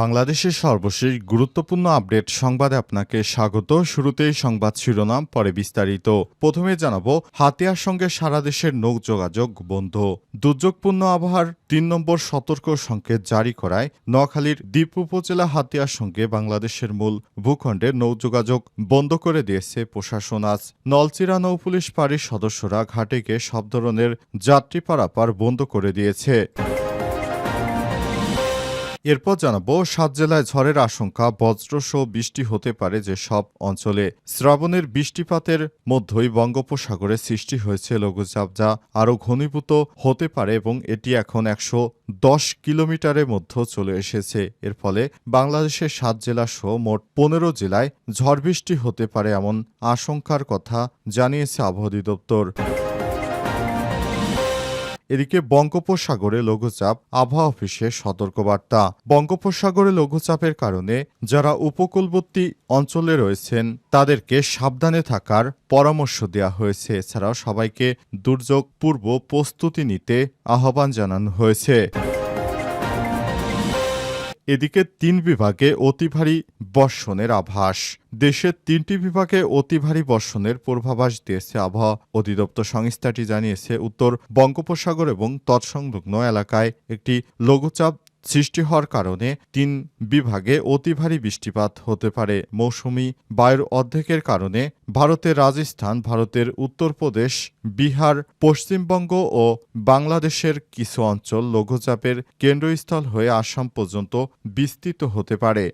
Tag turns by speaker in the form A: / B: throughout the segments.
A: বাংলাদেশের সর্বশেষ গুরুত্বপূর্ণ আপডেট সংবাদে আপনাকে স্বাগত। শুরুতেই সংবাদ শিরোনাম, পরে বিস্তারিত। প্রথমে জানাব, হাতিয়ার সঙ্গে সারা দেশের নৌ যোগাযোগ বন্ধ। দুর্যোগপূর্ণ আবহাওয়ার তিন নম্বর সতর্ক সংকেত জারি করায় নোয়াখালীর দ্বীপ উপজেলা হাতিয়ার সঙ্গে বাংলাদেশের মূল ভূখণ্ডে নৌ যোগাযোগ বন্ধ করে দিয়েছে প্রশাসন। আজ নলচিরা নৌ পুলিশ পাড়ির সদস্যরা ঘাটে গিয়ে সব ধরনের যাত্রী পারাপার বন্ধ করে দিয়েছে। এরপর জানাব, সাত জেলায় ঝড়ের আশঙ্কা বজ্রসহ বৃষ্টি হতে পারে যে সব অঞ্চলে। শ্রাবণের বৃষ্টিপাতের মধ্যেই বঙ্গোপসাগরে সৃষ্টি হয়েছে লঘুচাপ, যা আরও ঘনীভূত হতে পারে এবং এটি এখন একশো দশ কিলোমিটারের মধ্যে চলে এসেছে। এর ফলে বাংলাদেশের সাত জেলা সহ মোট পনেরো জেলায় ঝড় বৃষ্টি হতে পারে এমন আশঙ্কার কথা জানিয়েছে আবহাওয়া অধিদপ্তর। এদিকে বঙ্গোপসাগরে লঘুচাপ, আবহাওয়া অফিসের সতর্কবার্তা। বঙ্গোপসাগরে লঘুচাপের কারণে যারা উপকূলবর্তী অঞ্চলে রয়েছেন, তাদেরকে সাবধানে থাকার পরামর্শ দেওয়া হয়েছে। এছাড়াও সবাইকে দুর্যোগ পূর্ব প্রস্তুতি নিতে আহ্বান জানানো হয়েছে। এদিকে তিন বিভাগে অতি ভারী বর্ষণের আভাস। দেশের তিনটি বিভাগে অতি ভারী বর্ষণের পূর্বাভাস দিয়েছে আবহাওয়া অধিদপ্তর। সংস্থাটি জানিয়েছে, উত্তর বঙ্গোপসাগর এবং তৎসংলগ্ন এলাকায় একটি লঘুচাপ সৃষ্টি হওয়ার কারণে তিন বিভাগে অতি ভারী বৃষ্টিপাত হতে পারে। মৌসুমি বায়ুর অর্ধেকের কারণে ভারতের রাজস্থান, ভারতের উত্তরপ্রদেশ, বিহার, পশ্চিমবঙ্গ ও বাংলাদেশের কিছু অঞ্চল লঘুচাপের কেন্দ্রস্থল হয়ে আসাম পর্যন্ত বিস্তৃত হতে পারে।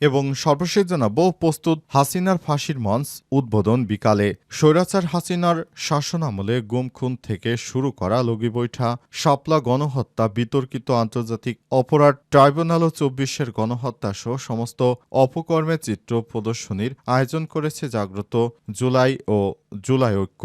A: এবং সর্বশেষ জানাব, প্রস্তুত হাসিনার ফাঁসির মঞ্চ উদ্বোধন বিকালে। স্বৈরাচার হাসিনার শাসনামলে গুম খুন থেকে শুরু করা লগি বৈঠা শাপলা গণহত্যা, বিতর্কিত আন্তর্জাতিক অপরাধ ট্রাইব্যুনাল ও চব্বিশের গণহত্যা সহ সমস্ত অপকর্মের চিত্র প্রদর্শনীর আয়োজন করেছে জাগ্রত জুলাই ও জুলাই ঐক্য।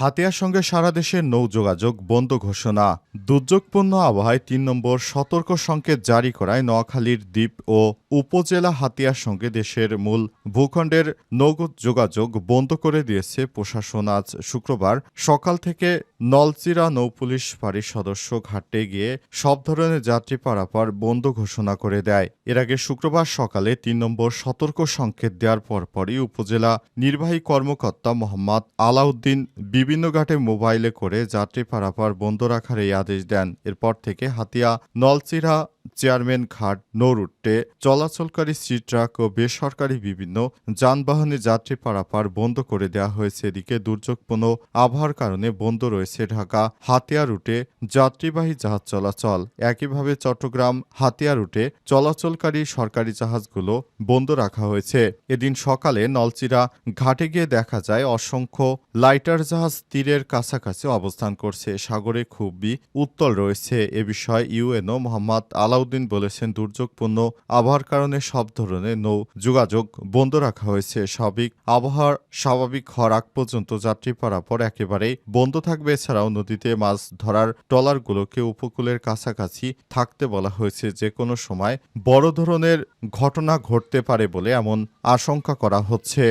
A: হাতিয়ার সঙ্গে সারা দেশের নৌ যোগাযোগ বন্ধ ঘোষণা। দুর্যোগপূর্ণ আবহাওয়ায় তিন নম্বর সতর্ক সংকেত জারি করায় নোয়াখালীর দ্বীপ ও উপজেলা হাতিয়ার সঙ্গে দেশের মূল ভূখণ্ডের নৌ যোগাযোগ বন্ধ করে দিয়েছে প্রশাসন। আজ শুক্রবার সকাল থেকে নলচিরা নৌপুলিশ ফাঁড়ির সদস্য ঘাটে গিয়ে সব ধরনের যাত্রী পারাপার বন্ধ ঘোষণা করে দেয়। এর আগে শুক্রবার সকালে তিন নম্বর সতর্ক সংকেত দেওয়ার পরপরই উপজেলা নির্বাহী কর্মকর্তা মোহাম্মদ আলাউদ্দিন বিভিন্ন ঘাটে মোবাইলে করে যাত্রী পারাপার বন্ধ রাখার এই আদেশ দেন। এরপর থেকে হাতিয়া, নলচিরা চেয়ারম্যান ঘাট নৌরুটে চলাচলকারী সি ট্রাক ও বেসরকারি বিভিন্ন যানবাহনে যাত্রী পারাপার বন্ধ করে দেওয়া হয়েছে। এদিকে দুর্যোগপূর্ণ আবহাওয়ার কারণে বন্ধ রয়েছে ঢাকা হাতিয়া রুটে যাত্রীবাহী জাহাজ চলাচল। একইভাবে চট্টগ্রাম হাতিয়া রুটে চলাচলকারী সরকারি জাহাজগুলো বন্ধ রাখা হয়েছে। এদিন সকালে নলচিরা ঘাটে গিয়ে দেখা যায়, অসংখ্য লাইটার জাহাজ তীরের কাছাকাছি অবস্থান করছে। সাগরে খুবই উত্তল রয়েছে। এ বিষয়ে ইউএনও মোহাম্মদ আলাউদ্দিন বলেছেন, দুর্যোগপূর্ণ আবহাওয়ার কারণে সব ধরনের নৌ যোগাযোগ বন্ধ রাখা হয়েছে। স্বাভাবিক আবহাওয়ার স্বাভাবিক হওয়ার আগ পর্যন্ত যাত্রী পারাপার একেবারেই বন্ধ থাকবে। এছাড়াও নদীতে মাছ ধরার ট্রলারগুলোকে উপকূলের কাছাকাছি থাকতে বলা হয়েছে। যে কোনো সময় বড় ধরনের ঘটনা ঘটতে পারে বলে এমন আশঙ্কা করা হচ্ছে।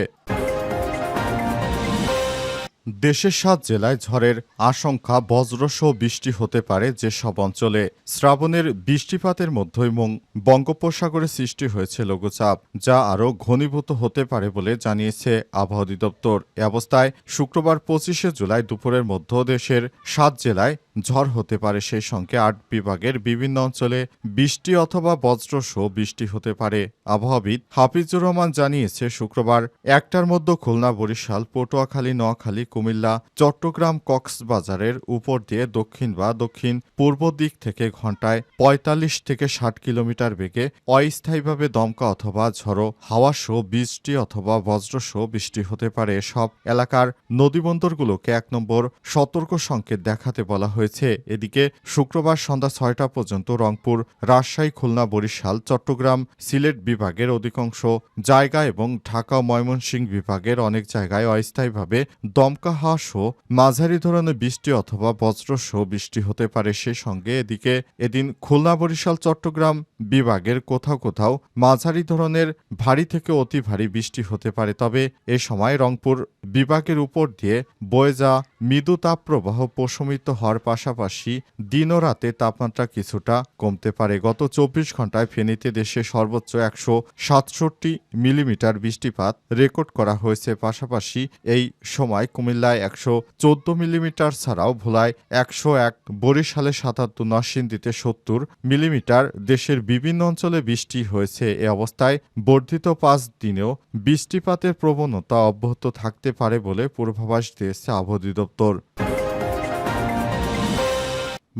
A: দেশের সাত জেলায় ঝড়ের আশঙ্কা, বজ্রসহ বৃষ্টি হতে পারে যেসব অঞ্চলে। শ্রাবণের বৃষ্টিপাতের মধ্যেই মং বঙ্গোপসাগরে সৃষ্টি হয়েছে লঘুচাপ, যা আরও ঘনীভূত হতে পারে বলে জানিয়েছে আবহাওয়া অধিদপ্তর। এ অবস্থায় শুক্রবার পঁচিশে জুলাই দুপুরের মধ্য দেশের সাত জেলায় ঝড় হতে পারে। সেই সঙ্গে আট বিভাগের বিভিন্ন অঞ্চলে বৃষ্টি অথবা বজ্রসহ বৃষ্টি হতে পারে। আবহাওয়াবিদ হাফিজুর রহমান জানিয়েছে, শুক্রবার একটার মধ্যে খুলনা, বরিশাল, পটুয়াখালী, নোয়াখালী কুমিল্লা, চট্টগ্রাম কক্সবাজারের উপর দিয়ে দক্ষিণ বা দক্ষিণ পূর্ব দিক থেকে ঘন্টায় পঁয়তাল্লিশ থেকে ষাট কিলোমিটার বেগে অস্থায়ীভাবে দমকা অথবা ঝড়ো হাওয়া সহ বৃষ্টি অথবা বজ্র বজ্রসহ বৃষ্টি হতে পারে। সব এলাকার নদীবন্দরগুলোকে এক নম্বর সতর্ক সংকেত দেখাতে বলা হয়েছে। এদিকে শুক্রবার সন্ধ্যা ছয়টা পর্যন্ত রংপুর, রাজশাহী, খুলনা, বরিশাল, চট্টগ্রাম, সিলেট বিভাগের অধিকাংশ জায়গা এবং ঢাকা ময়মনসিংহ বিভাগের অনেক জায়গায় অস্থায়ীভাবে দমকা হাওয়া সহ মাঝারি ধরনের বৃষ্টি অথবা বজ্রসহ বৃষ্টি হতে পারে সেই সঙ্গে। এদিকে এদিন খুলনা, বরিশাল, চট্টগ্রাম বিভাগের কোথাও কোথাও মাঝারি ধরনের ভারী থেকে অতি ভারী বৃষ্টি হতে পারে। তবে এ সময় রংপুর বিভাগের উপর দিয়ে বয়ে যা মৃদু তাপপ্রবাহ প্রশমিত হওয়ার পাশাপাশি দিন ও রাতে তাপমাত্রা কিছুটা কমতে পারে। গত চব্বিশ ঘন্টায় ফেনীতে দেশে সর্বোচ্চ একশো সাতষট্টি মিলিমিটার বৃষ্টিপাত রেকর্ড করা হয়েছে। পাশাপাশি এই সময় কুমিল্লায় একশো চোদ্দ মিলিমিটার ছাড়াও ভোলায় একশো এক, বরিশালে সাতাত্তর, নরসিংদীতে সত্তর মিলিমিটার। দেশের বিভিন্ন অঞ্চলে বৃষ্টি হয়েছে। এ অবস্থায় বর্ধিত পাঁচ দিনেও বৃষ্টিপাতের প্রবণতা অব্যাহত থাকতে পারে বলে পূর্বাভাস দিয়েছে আবহাওয়া অধিদপ্তর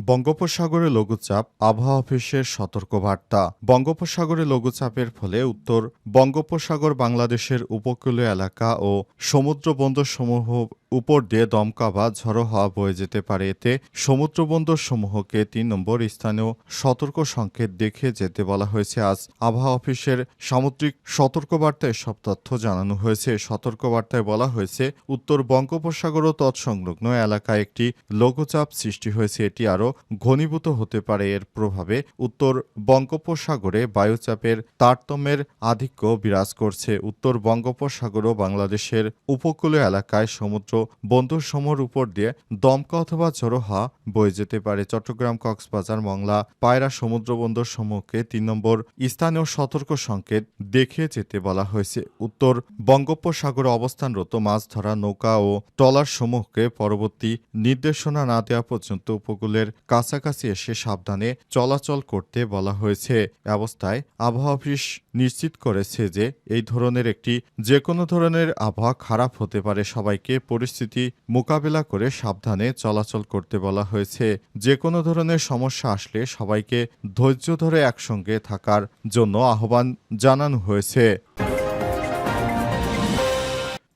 A: বঙ্গোপসাগরে লঘুচাপ, আবহাওয়া অফিসের সতর্কবার্তা। বঙ্গোপসাগরে লঘুচাপের ফলে উত্তর বঙ্গোপসাগর বাংলাদেশের উপকূলীয় এলাকা ও সমুদ্র বন্দরসমূহ উপর দিয়ে দমকা বা ঝড়ো হাওয়া বয়ে যেতে পারে। এতে সমুদ্র বন্দরসমূহকে তিন নম্বর স্থানীয় সতর্ক সংকেত দেখে যেতে বলা হয়েছে। আজ আবহাওয়া অফিসের সামুদ্রিক সতর্কবার্তায় সব তথ্য জানানো হয়েছে। সতর্কবার্তায় বলা হয়েছে, উত্তর বঙ্গোপসাগর ও তৎসংলগ্ন এলাকায় একটি লঘুচাপ সৃষ্টি হয়েছে। এটি আরও ঘনীভূত হতে পারে। এর প্রভাবে উত্তর বঙ্গোপসাগরে বায়ুচাপের তারতম্যের আধিক্য বিরাজ করছে। উত্তর বঙ্গোপসাগর ও বাংলাদেশের উপকূলীয় এলাকায় সমুদ্র বন্দরসমূহের উপর দিয়ে দমকা অথবা ঝোড়ো বয়ে যেতে পারে। চট্টগ্রাম, কক্সবাজার, মংলা, পায়রা সমুদ্র বন্দর সমূহকে তিন নম্বর স্থানীয় সতর্ক সংকেত দেখে যেতে বলা হয়েছে। উত্তর বঙ্গোপসাগরে অবস্থানরত মাছ ধরা নৌকা ও ট্রলার সমূহকে পরবর্তী নির্দেশনা না দেওয়া পর্যন্ত উপকূলের কাছাকাছি এসে সাবধানে চলাচল করতে বলা হয়েছে। অবস্থায় আবহাওয়া অফিস নিশ্চিত করেছে যে, এই ধরনের একটি যে কোনো ধরনের আবহাওয়া খারাপ হতে পারে। সবাইকে পরিস্থিতি মোকাবেলা করে সাবধানে চলাচল করতে বলা হয়েছে। যে কোনো ধরনের সমস্যা আসলে সবাইকে ধৈর্য ধরে একসঙ্গে থাকার জন্য আহ্বান জানানো হয়েছে।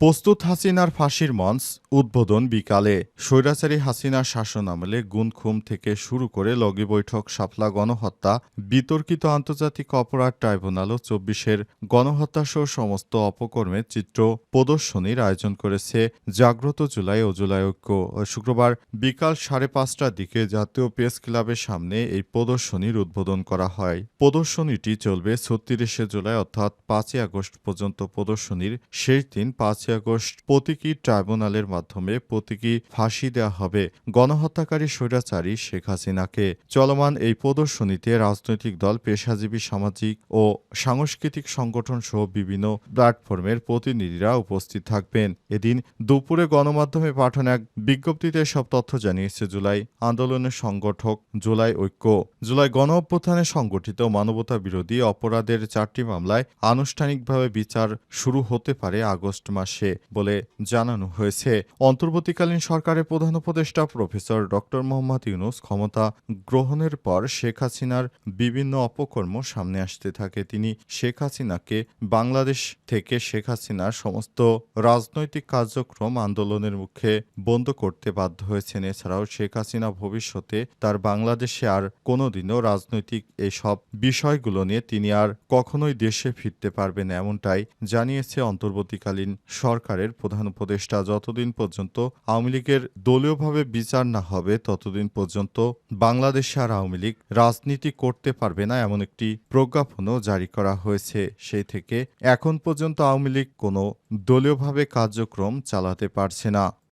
A: প্রস্তুত হাসিনার ফাঁসির মঞ্চ উদ্বোধন বিকালে স্বৈরাচারী হাসিনার শাসন আমলে গুনখুম থেকে শুরু করে লগি বৈঠক, শাপলা গণহত্যা, বিতর্কিত আন্তর্জাতিক অপরাধ ট্রাইব্যুনাল ও চব্বিশের গণহত্যা সহ সমস্ত অপকর্মের চিত্র প্রদর্শনীর আয়োজন করেছে জাগ্রত জুলাই ও জুলাই ঐক্য। শুক্রবার বিকাল সাড়ে পাঁচটার দিকে জাতীয় প্রেস ক্লাবের সামনে এই প্রদর্শনীর উদ্বোধন করা হয়। প্রদর্শনীটি চলবে ছত্রিশে জুলাই অর্থাৎ পাঁচই আগস্ট পর্যন্ত। প্রদর্শনীর শেষ দিন পাঁচই আগস্ট প্রতীকী ট্রাইব্যুনালের মাধ্যমে প্রতীকী ফাঁসি দেওয়া হবে গণহত্যাকারী স্বৈরাচারী শেখ হাসিনাকে। চলমান এই প্রদর্শনীতে রাজনৈতিক দল, পেশাজীবী, সামাজিক ও সাংস্কৃতিক সংগঠন সহ বিভিন্ন প্ল্যাটফর্মের প্রতিনিধিরা উপস্থিত থাকবেন। এদিন দুপুরে গণমাধ্যমে পাঠানো এক বিজ্ঞপ্তিতে সব তথ্য জানিয়েছে জুলাই আন্দোলনের সংগঠক জুলাই ঐক্য। জুলাই গণ অভ্যুত্থানে সংগঠিত মানবতা বিরোধী অপরাধের চারটি মামলায় আনুষ্ঠানিকভাবে বিচার শুরু হতে পারে আগস্ট মাসে। বলে জানানো হয়েছে। অন্তর্বর্তীকালীন সরকারের প্রধান উপদেষ্টা প্রফেসর ড মোহাম্মদ ইউনুস ক্ষমতা গ্রহণের পর শেখ হাসিনার বিভিন্ন অপকর্ম সামনে আসতে থাকে। তিনি শেখ হাসিনাকে বাংলাদেশ থেকে শেখ হাসিনার সমস্ত রাজনৈতিক কার্যক্রম আন্দোলনের মুখে বন্ধ করতে বাধ্য হয়েছেন। এছাড়াও শেখ হাসিনা ভবিষ্যতে তার বাংলাদেশে আর কোনোদিনও রাজনৈতিক এসব বিষয়গুলো নিয়ে তিনি আর কখনোই দেশে ফিরতে পারবেন এমনটাই জানিয়েছে অন্তর্বর্তীকালীন সরকারের প্রধান উপদেষ্টা যতদিন পর্যন্ত আওয়ামী লীগের দলীয়ভাবে বিচার না হবে, ততদিন পর্যন্ত বাংলাদেশে আর আওয়ামী লীগ রাজনীতি করতে পারবে না এমন একটি প্রজ্ঞাপনও জারি করা হয়েছে। সেই থেকে এখন পর্যন্ত আওয়ামী লীগ কোনো দলীয়ভাবে কার্যক্রম চালাতে পারছে না।